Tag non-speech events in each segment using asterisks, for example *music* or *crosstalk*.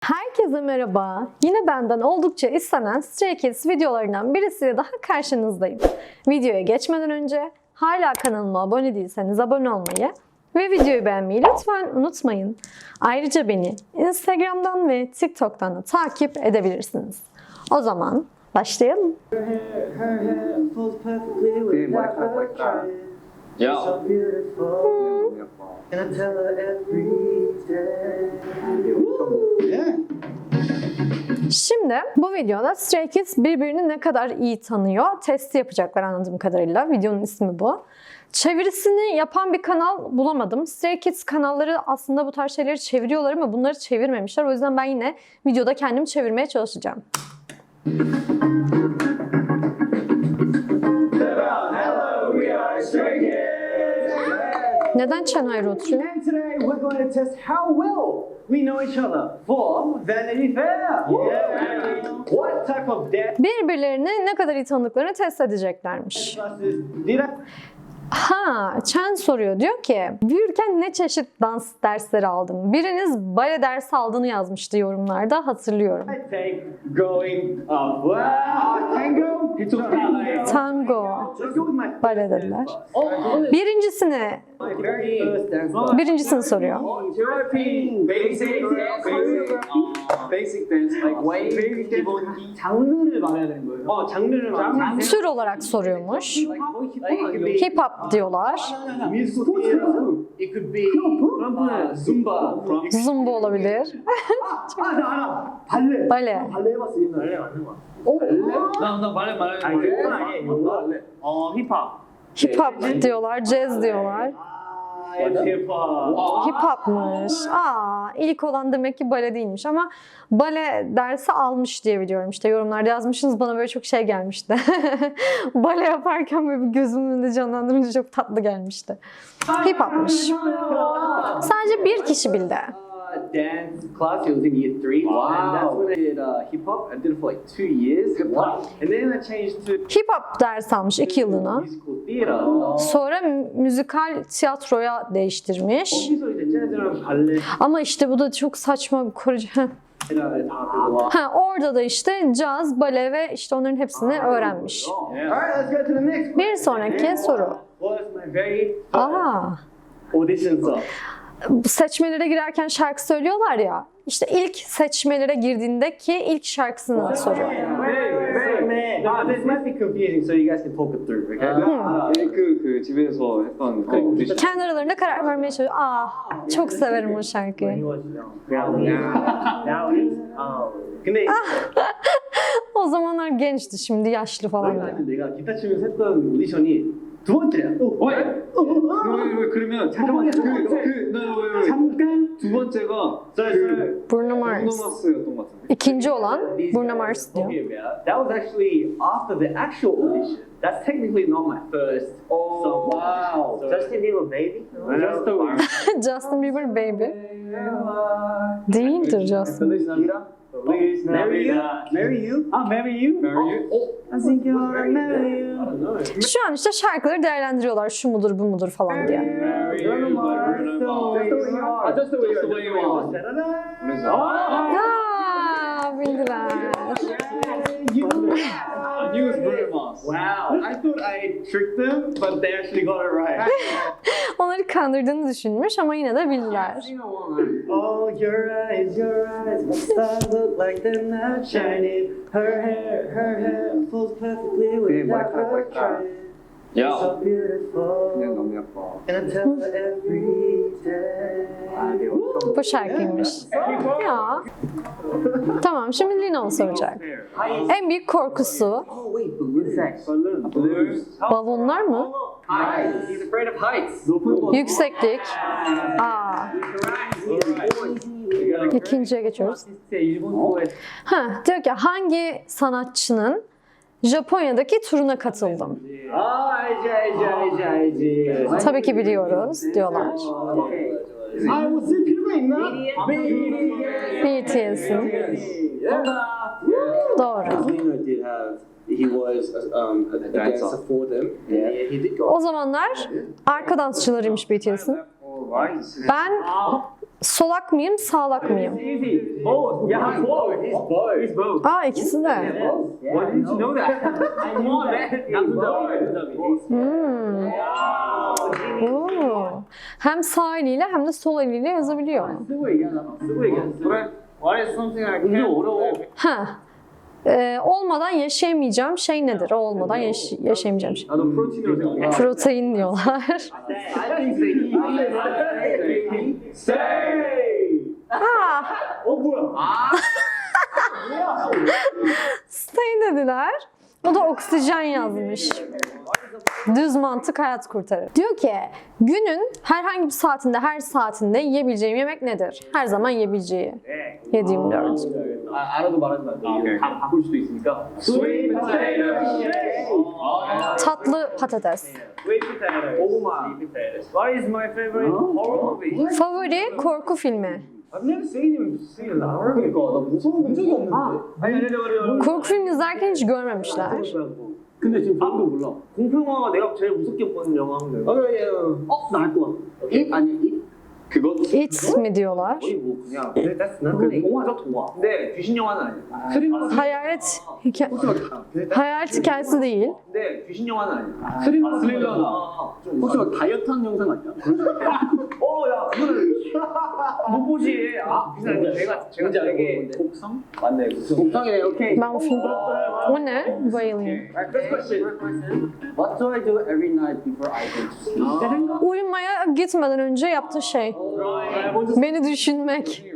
Herkese merhaba. Yine benden oldukça istenen Stray Kids videolarından birisiyle daha karşınızdayım. Videoya geçmeden önce hala kanalıma abone değilseniz abone olmayı ve videoyu beğenmeyi lütfen unutmayın. Ayrıca beni Instagram'dan ve TikTok'tan da takip edebilirsiniz. O zaman başlayalım. Her hair falls perfectly without her trying. Ya. So beautiful. And I tell her every day. Şimdi bu videoda Stray Kids birbirini ne kadar iyi tanıyor testi yapacaklar anladığım kadarıyla. Videonun ismi bu. Çevirisini yapan bir kanal bulamadım. Stray Kids kanalları aslında bu tarz şeyleri çeviriyorlar ama bunları çevirmemişler. O yüzden ben yine videoda kendim çevirmeye çalışacağım. Neden Chennai'de oturuyor? And today we're going to test how well we know each other for Vanity Fair. Yeah. What type of dance Birbirlerini ne kadar iyi tanıdıklarını test edeceklermiş. Ha, Chen soruyor. Diyor ki, büyürken ne çeşit dans dersleri aldım? Biriniz bale dersi aldığını yazmıştı yorumlarda hatırlıyorum. Tango. It's Tango. Bale dediler. Birincisini birincisini soruyor. Tür olarak soruyormuş. Hip hop diyorlar. Zumba olabilir. *laughs* Bale. Hip hop diyorlar, jazz diyorlar. Hip hop. Hip hopmuş. Aa, ilk olan demek ki bale değilmiş ama bale dersi almış diye biliyorum. İşte yorumlarda yazmışsınız bana böyle çok şey gelmişti. *laughs* bale yaparken böyle bir gözümün önünde canlandırınca çok tatlı gelmişti. Hip hopmuş. Sadece bir kişi bildi uh, dance class. It was in year three, and that's when I did uh, hip hop. I did it for like two years. What? And then I changed to Hip hop ders almış iki yıllığına. musical theater. Sonra mü- müzikal tiyatroya değiştirmiş. 거기서 이제 재즈랑 발레 Ama işte bu da çok saçma bir Korece. 를 다 배워. Ha, orada da işte caz, bale ve işte onların hepsini öğrenmiş. Alright, let's go to the next. Bir sonraki soru. Was my very first Aa, audition song. bu seçmelere girerken şarkı söylüyorlar ya. İşte ilk seçmelere girdiğindeki ilk şarkısını soruyor. Very, very, man. Nah, this might be confusing, so you guys can talk it through, okay? 그, 그 집에서 했던 그 오디션 Kendi aralarında karar vermeye çalışıyor. Aa, çok severim o şarkıyı. 근데 *laughs* O zamanlar gençti şimdi yaşlı falan diyor. 내가 기타 치면서 했던 오디션이 두 번째야. 어, 왜? 왜, 왜 그러면 잠깐만 그그너왜 잠깐 두 번째가 썰썰. Bruno Mars. 브루노마스였던 것 같은데 İkinci olan Bruno Mars diyor. talking about, that was actually after the actual audition. That's technically not my first song. wow. So, Justin Bieber, baby. Just *laughs* the Justin Bieber Baby. Değildir Justin. Feliz Marry you? Marry you? Ah, marry you? Marry you? I think you wanna marry you. I don't know. Şu an işte şarkıları değerlendiriyorlar. Şu mudur bu mudur falan diye. Marry you like Bruno Mars Just the way you are. Just the way you are. Ta-da-da. Aa, bildiler. I knew it was Bruno Mars Wow, I thought I tricked them, but they actually got it right. *laughs* Onları kandırdığını düşünmüş ama yine de bildiler. Oh, your eyes, your eyes, my stars look like they're not shining. Her hair, her hair falls perfectly without her trying. 야 So beautiful, 그냥 너무 예뻐 and I tell her every day. Bu şarkıymış. Ya. Tamam şimdi Lino soracak. En büyük korkusu Oh wait, balloons. Balloons. balonlar mı? Heights. He's afraid of heights. Yükseklik. Aa. İkinciye geçiyoruz. Ha, diyor ki hangi sanatçının Japonya'daki turuna katıldım. Tabii ki biliyoruz diyorlar. BTS'in. Doğru. O zamanlar arka dansçılarıymış BTS'in. Ben Solak mıyım, sağlak mıyım? Both. Yeah, Aa ikisi de. Hmm. Hem sağ eliyle hem de sol eliyle yazabiliyor. Ha. Ee, olmadan yaşayamayacağım şey nedir? Olmadan yaş- yaşayamayacağım şey. Protein diyorlar. *laughs* Stay. Ha. Ah! O bu. Ah! *laughs* Aa. Stay dediler. O da oksijen yazmış. Düz mantık hayat kurtarır. Diyor ki günün herhangi bir saatinde her saatinde yiyebileceğim yemek nedir? Her zaman yiyebileceği. Yediğim dört. Tatlı patates. Favori korku filmi. Korku filmi izlerken hiç görmemişler. 근데 지금 아무도 몰라. 공포 영화가 내가 제일 무섭게 본 영화인데. 아 그래. 어, 나알 것 같아. 잇 아니 잇. 그거 It mi diyorlar? 거의 뭐 그냥 근데 that's not 그 동화죠 동화. 근데 귀신 영화는 아니야. 스릴러. Hayalet, hika- hayalet hikayesi değil. 근데 귀신 영화는 아니야. 스릴러 스릴러다. 혹시 막 다이어트하는 영상 같냐? 어야 그거를 못 보지. 아 그냥 내가 제가 되게 곡성 맞네. 곡성이네. 오케이. Ben o film... O ne? Bayılayım. First question. What do I do every night before I go to sleep? Uyumaya gitmeden önce yaptığı şey. Beni düşünmek. *laughs*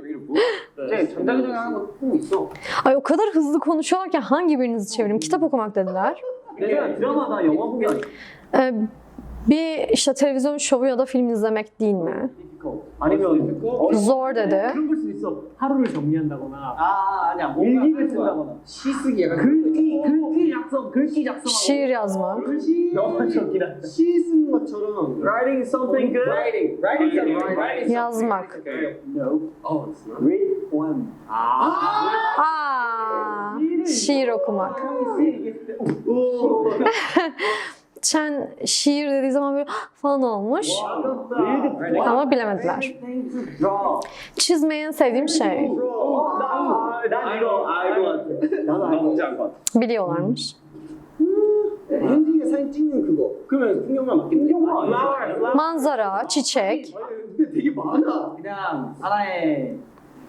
Ay o kadar hızlı konuşuyorlar hangi birinizi çevireyim? Kitap okumak dediler. *laughs* Ee, bir işte televizyon şovu ya da film izlemek değil mi? Zor dedi 그런 걸 수도 있어. 하루를 정리한다거나 아 아니야 일기를 쓴다거나 시쓰기 약간 글귀 글귀 작성 글귀 작성 Şiir yazmak. 영화 적기라 시 쓰는 것처럼 writing something good writing writing something writing Yazmak. no oh it's not read poem 아 Aa, şiir okumak. Sen şiir dediği zaman böyle falan olmuş. Ama bilemediler. Çizmeyi en sevdiğim şey. 난 이거 알것 같아 나도 뭔지 알것 같아 Biliyorlarmış. 현진이가 사진 찍는 그거 그러면 풍경만 맞겠네 flower Manzara, çiçek. 근데 되게 많아 그냥 하나의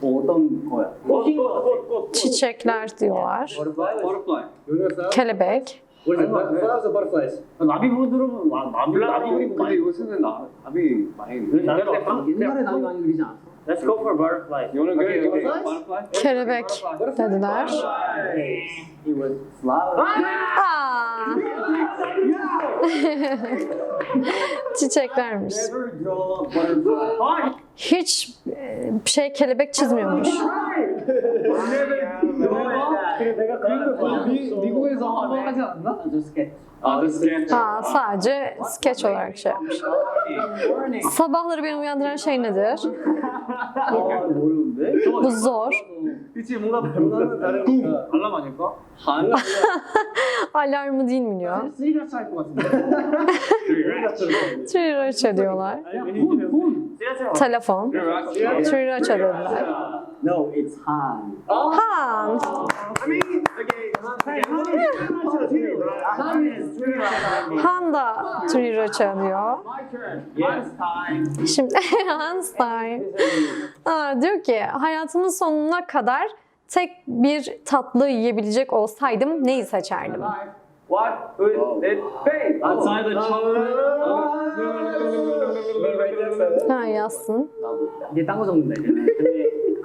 뭐 어떤 거야 꽃꽃꽃 Çiçekler diyorlar. butterfly 여기가 Kelebek. What is it? Flowers or butterflies? 나비 보고 들으면 나- 나비 나비 그리고 많이 요새는 나 답이 많이 옛날에 나비 많이 그리지 않았어 Let's go for butterfly You wanna go? Okay, Okay, butterfly? Kelebek dediler. Was flower Aa. *laughs* Çiçeklermiş. Hiç e, şey kelebek çizmiyormuş. *laughs* 그래 내가 그림도 미, 미국에서 한번 하지 않았나? Just sketch. 아, the sketch. Aa, sadece skeç olarak şey yapmış. Sabahları beni uyandıran şey nedir? 아 모르는데? Bu zor. 그치 뭔가 변화는 다르니까 알람 아닐까? 한? *laughs* Alarmı değil mi diyor. *laughs* 스리라차 할것 같은데 Triraça diyorlar. 폰! 폰! 스리라차 Telefon. Triraça dediler. No, it's Han Han. I mean, okay, Han is 스리라차 Han da Triraça diyor. My turn. Yes. time. Şimdi *laughs* Einstein Aa, diyor ki hayatımın sonuna kadar tek bir tatlı yiyebilecek olsaydım neyi seçerdim? What would it be? Outside the chocolate. Ha yazsın. 이게 딴거 적는다 이제. 근데 그것도 뭔지 알 것 같아. Çikolata dedikleri için şimdi başka bir şey yazacak diyorlar. 초코 아닌 치즈인데 cheesecake or chocolate or 초콜릿 케이크일 것 같아. Çikolatalı kek he has coffee with cake. ya da kek sadece. 아 근데 그러기엔 너무 길게 적었어. 난 초콜릿. 나는 초콜릿. Bence de ya çikolata mantıklı. Uzun uzun yazdı. Çikolata. 맞았어. 초코 타르트. Çikolatalı tart demiş. 알지? 아, 타르트요? 맨날 먹어. 맞아. Her zaman yiyormuş. 말고 계란 그 안에 초콜릿을 좀 맞네. 아, Aa, yumurta yerine çikolata olan. Gizli yeteneğim nedir? Hidden talents. Come on, I didn't, I didn't know my talent. Kendisi de bilmiyor. Okay.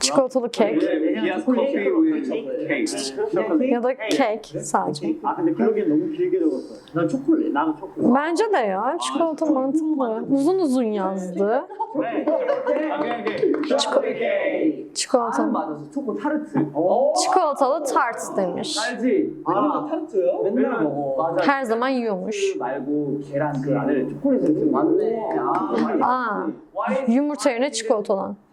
Çikolatalı kek. Ya da kek sadece. Bence de ya. Çikolata mantıklı. Uzun uzun yazdı. Çiko çikolata. Çikolatalı tart demiş. Her zaman yiyormuş. Aa, yumurta yerine çikolata olan.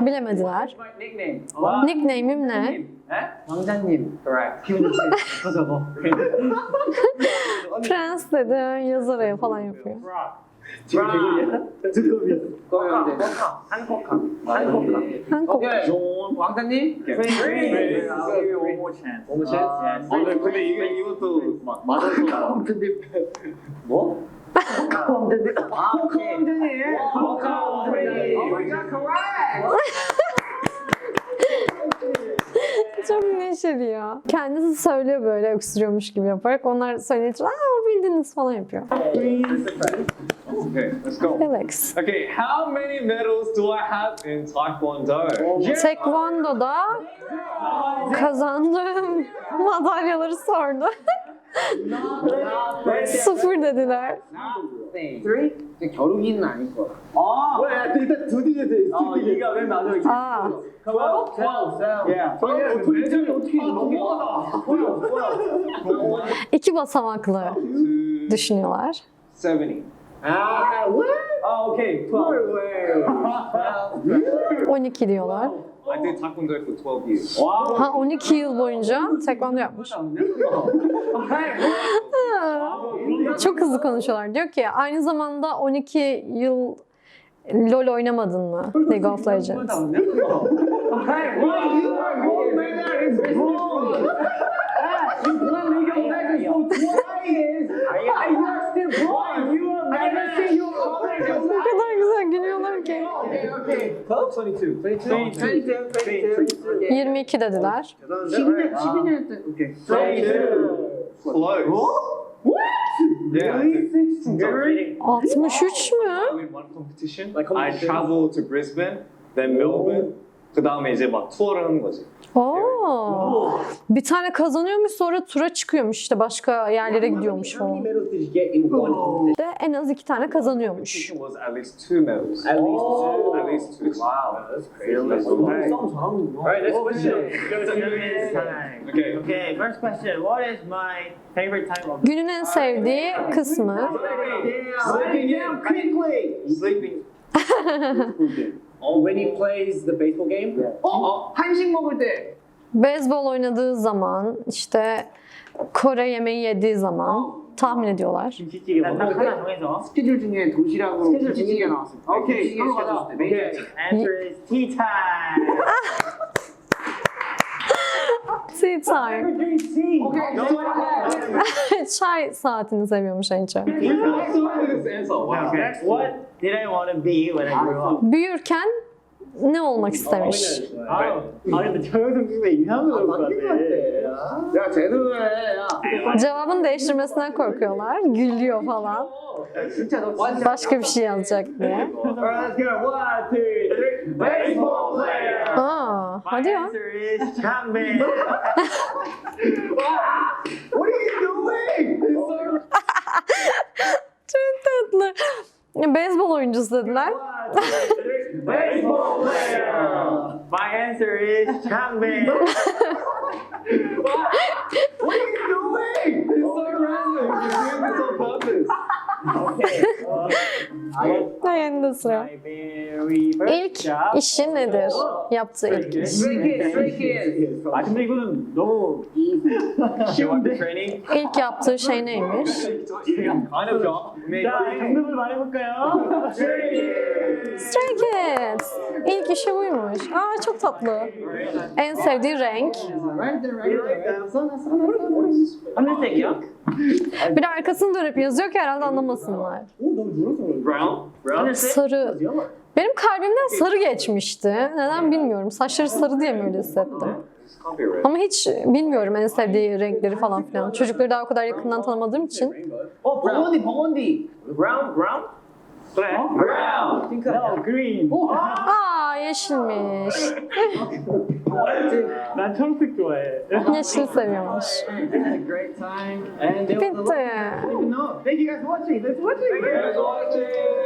Bilemediler. My nickname. Nickname'im ne? Eh? 왕자님. Correct. Prens dedi, yazaraya falan yapıyor. 지금 개구리야? 두꺼비. 꼬마. 한국학. 한국학. Hankook. 오케이. 왕자님. Three. I'll give you one more chance. One more chance? Yes. 아, 근데, 근데 이게 이것도 맞았어. 뭐? Calm disease. Calm disease. Calm disease. Çok neşeli ya. Kendisi söylüyor böyle öksürüyormuş gibi yaparak. Onlar söyleyince aa bildiniz falan yapıyor. Okay, let's go. Relax. Okay, how many medals do I have in Taekwondo? Taekwondo'da kazandığım madalyaları sordu. Sıfır dediler. Three? 겨루기는 아닐 거야. 아. 뭐야, 일단 두 뒤에 돼. 아, 이가 맨 마지막에. Aa, Twelve? Twelve. Yeah. 어떻게 어떻게 넘어가? *laughs* iki basamaklı düşünüyorlar. 70. 아, what? 아, 오케이. 12. 12 diyorlar. I did Taekwondo for 12 years. 와우. Ha 12 yıl boyunca tekvando yapmış. Çok hızlı konuşuyorlar. Diyor ki aynı zamanda 12 yıl LOL oynamadın mı? League of Legends. Ne kadar güzel gülüyorlar ki. 22 dediler. Şimdi, şimdi nerede? Close. What? Yeah. I did. 63 mü? I win one competition. I travel to Brisbane, then Melbourne. 그 다음에 이제 막 투어를 하는 거지. Oo. Bir tane kazanıyormuş sonra tura çıkıyormuş işte başka yerlere gidiyormuş How falan. many medals did you get in one competition? De en az iki tane kazanıyormuş. Competition was at least two medals. At least two. At least two. Wow, that's crazy. Okay. Alright, next question. Okay. Okay, first question. What is my favorite type of Günün en sevdiği kısmı. Sleeping down quickly. Sleeping. *laughs* Oh, when he plays the baseball game? 어, 한식 먹을 때. Beyzbol oynadığı zaman, işte Kore yemeği yediği zaman tahmin ediyorlar. 김치찌개 딱 하나 정해서 스케줄 중에 도시락으로 스케줄 김치찌개 나왔을 때. 오케이, 김치찌개 그럼 시켜줬을 가자. 때. 메인 오케이. 디시. Answer is tea time. *laughs* Tea time. Okay. Çay saatini seviyormuş en çok. I saw this answer. Wow. Okay. What did I want to be when I grew up? Büyürken ne olmak istemiş? 아, 아 근데 저형중에 이상한 거 나올 것 같아. 야, 제대로 해. 야. Cevabını değiştirmesinden korkuyorlar. Gülüyor falan. 진짜 너 Başka bir şey yazacak diye. Alright, let's go. One, two, three. Baseball player. Aa, My hadi ya. answer is Changmin. What are you doing? *laughs* Çok tatlı. Beyzbol oyuncusu dediler. Baseball player. My answer is Changmin. *laughs* What are you doing? It's so random. You're doing this on purpose. Okay. Beğendi sıra. My very first İlk işi nedir? Yaptığı ilk iş. Şimdi ilk yaptığı şey neymiş? Stray Kids. İlk işi buymuş. Aa çok tatlı. En sevdiği renk. Bir de arkasını dönüp yazıyor ki herhalde anlamasınlar. Sarı benim kalbimden sarı geçmişti. Neden bilmiyorum. Saçları sarı diye mi öyle hissettim? Ama hiç bilmiyorum en sevdiği renkleri falan filan. Çocukları daha o kadar yakından tanımadığım için. Oh, Blondie, Blondie. Brown, brown. Oh, brown. No, green. Aa yeşilmiş. *laughs* ben tanıdık duaya. Yeşil seviyormuş. Bitti. Thank you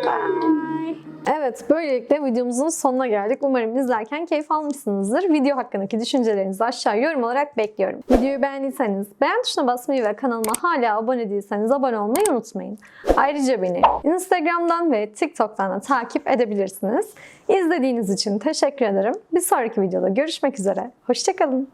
Bye. Evet, böylelikle videomuzun sonuna geldik. Umarım izlerken keyif almışsınızdır. Video hakkındaki düşüncelerinizi aşağı yorum olarak bekliyorum. Videoyu beğendiyseniz beğen tuşuna basmayı ve kanalıma hala abone değilseniz abone olmayı unutmayın. Ayrıca beni Instagram'dan ve TikTok'tan da takip edebilirsiniz. İzlediğiniz için teşekkür ederim. Bir sonraki videoda görüşmek üzere. Hoşçakalın.